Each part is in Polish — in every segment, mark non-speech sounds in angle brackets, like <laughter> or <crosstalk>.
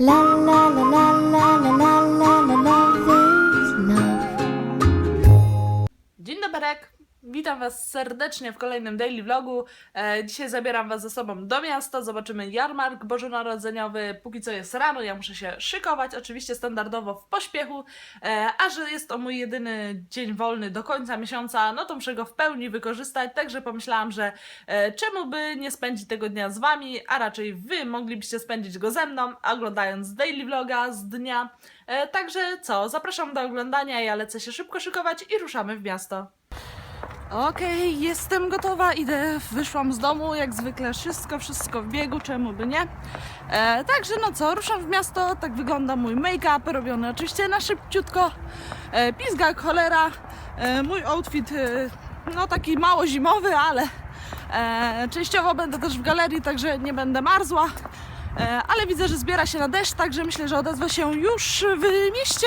La la la la la la Witam Was serdecznie w kolejnym daily vlogu. E, dzisiaj zabieram Was ze sobą do miasta, zobaczymy jarmark bożonarodzeniowy. Póki co jest rano, ja muszę się szykować, oczywiście standardowo w pośpiechu, e, a że jest to mój jedyny dzień wolny do końca miesiąca, no to muszę go w pełni wykorzystać, także pomyślałam, że e, czemu by nie spędzić tego dnia z Wami, a raczej Wy moglibyście spędzić go ze mną, oglądając daily vloga z dnia. Także co, zapraszam do oglądania, ja lecę się szybko szykować i ruszamy w miasto. Okej, jestem gotowa, idę, wyszłam z domu, jak zwykle wszystko, wszystko w biegu, czemu by nie. E, także no co, ruszam w miasto, tak wygląda mój make-up, robiony oczywiście na szybciutko, e, pizga cholera, e, mój outfit e, no taki mało zimowy, ale e, częściowo będę też w galerii, także nie będę marzła. E, ale widzę, że zbiera się na deszcz, także myślę, że odezwę się już w mieście.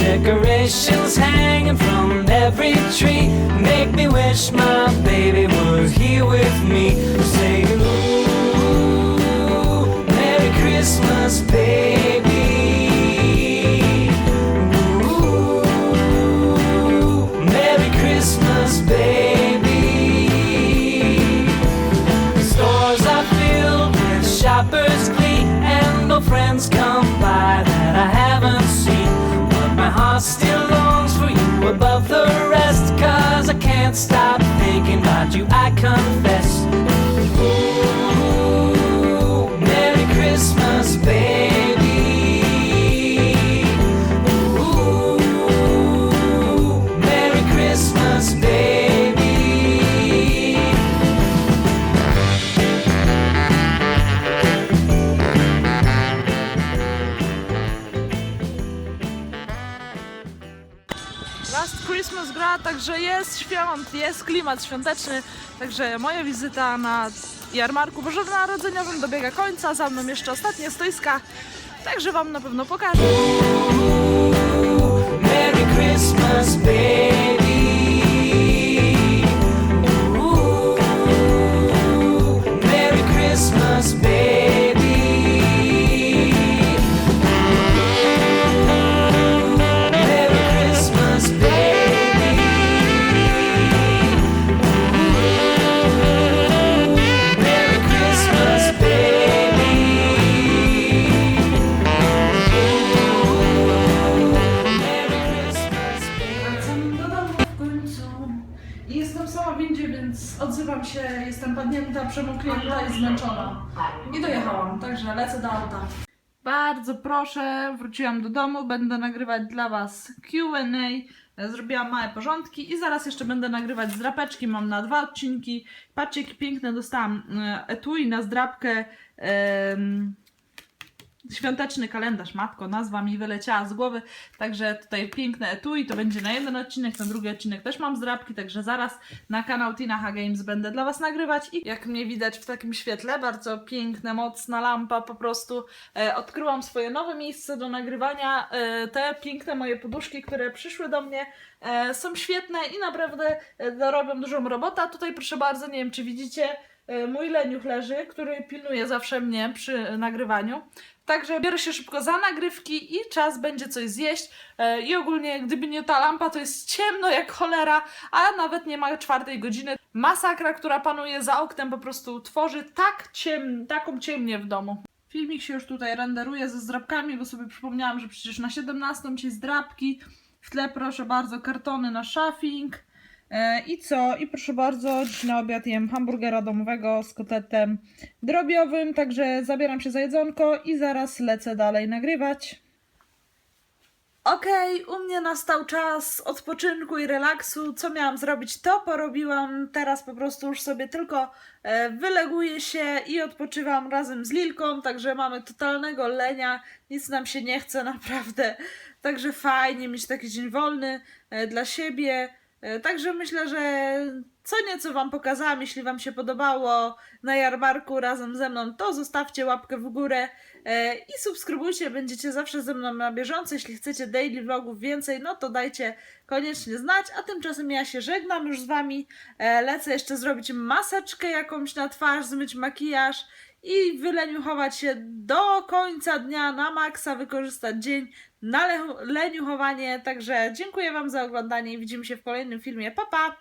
Decorations hanging from every tree make me wish my baby was here with me. Above the rest, cause I can't stop thinking about you, I confess. Także jest świąt, jest klimat świąteczny, także moja wizyta na jarmarku bożonarodzeniowym dobiega końca, za mną jeszcze ostatnie stoiska, także Wam na pewno pokażę. Merry Christmas, baby. Się, jestem padnięta, przemoknięta i zmęczona. I dojechałam, także lecę do auta. Bardzo proszę, wróciłam do domu, będę nagrywać dla Was Q&A. Zrobiłam małe porządki i zaraz jeszcze będę nagrywać zdrapeczki, mam na dwa odcinki. Patrzcie, jakie piękne dostałam e, etui na zdrapkę. em, Świąteczny kalendarz, matko, nazwa mi wyleciała z głowy, także tutaj piękne etui, to będzie na jeden odcinek, na drugi odcinek też mam zdrabki, także zaraz na kanał Tina H Games będę dla Was nagrywać. I jak mnie widać w takim świetle, bardzo piękna, mocna lampa po prostu, e, odkryłam swoje nowe miejsce do nagrywania, e, te piękne moje poduszki, które przyszły do mnie e, są świetne i naprawdę e, robią dużą robotę, a tutaj proszę bardzo, nie wiem czy widzicie, e, mój leniuch leży, który pilnuje zawsze mnie przy nagrywaniu. Także biorę się szybko za nagrywki i czas będzie coś zjeść. E, I ogólnie, gdyby nie ta lampa, to jest ciemno jak cholera, a nawet nie ma czwartej godziny. Masakra, która panuje za oknem, po prostu tworzy tak ciem, taką ciemnię w domu. Filmik się już tutaj renderuje ze zdrabkami, bo sobie przypomniałam, że przecież na 17 ci zdrabki. W tle proszę bardzo kartony na shuffing. E, I co? I proszę bardzo, dziś na obiad jem hamburgera domowego z kotletem drobiowym, także zabieram się za jedzonko i zaraz lecę dalej nagrywać. Okej, u mnie nastał czas odpoczynku i relaksu. Co miałam zrobić, to porobiłam. Teraz po prostu już sobie tylko e, wyleguję się i odpoczywam razem z Lilką, także mamy totalnego lenia. Nic nam się nie chce <laughs> naprawdę. Także fajnie mieć taki dzień wolny e, dla siebie. E, Także myślę, że co nieco Wam pokazałam. Jeśli Wam się podobało na jarmarku razem ze mną, to zostawcie łapkę w górę e, i subskrybujcie. Będziecie zawsze ze mną na bieżąco. Jeśli chcecie daily vlogów więcej, no to dajcie koniecznie znać. A tymczasem ja się żegnam już z Wami. E, Lecę jeszcze zrobić maseczkę jakąś na twarz, zmyć makijaż i wyleniuchować się do końca dnia na maksa, wykorzystać dzień na le- leniuchowanie. Także dziękuję Wam za oglądanie i widzimy się w kolejnym filmie. Pa, pa!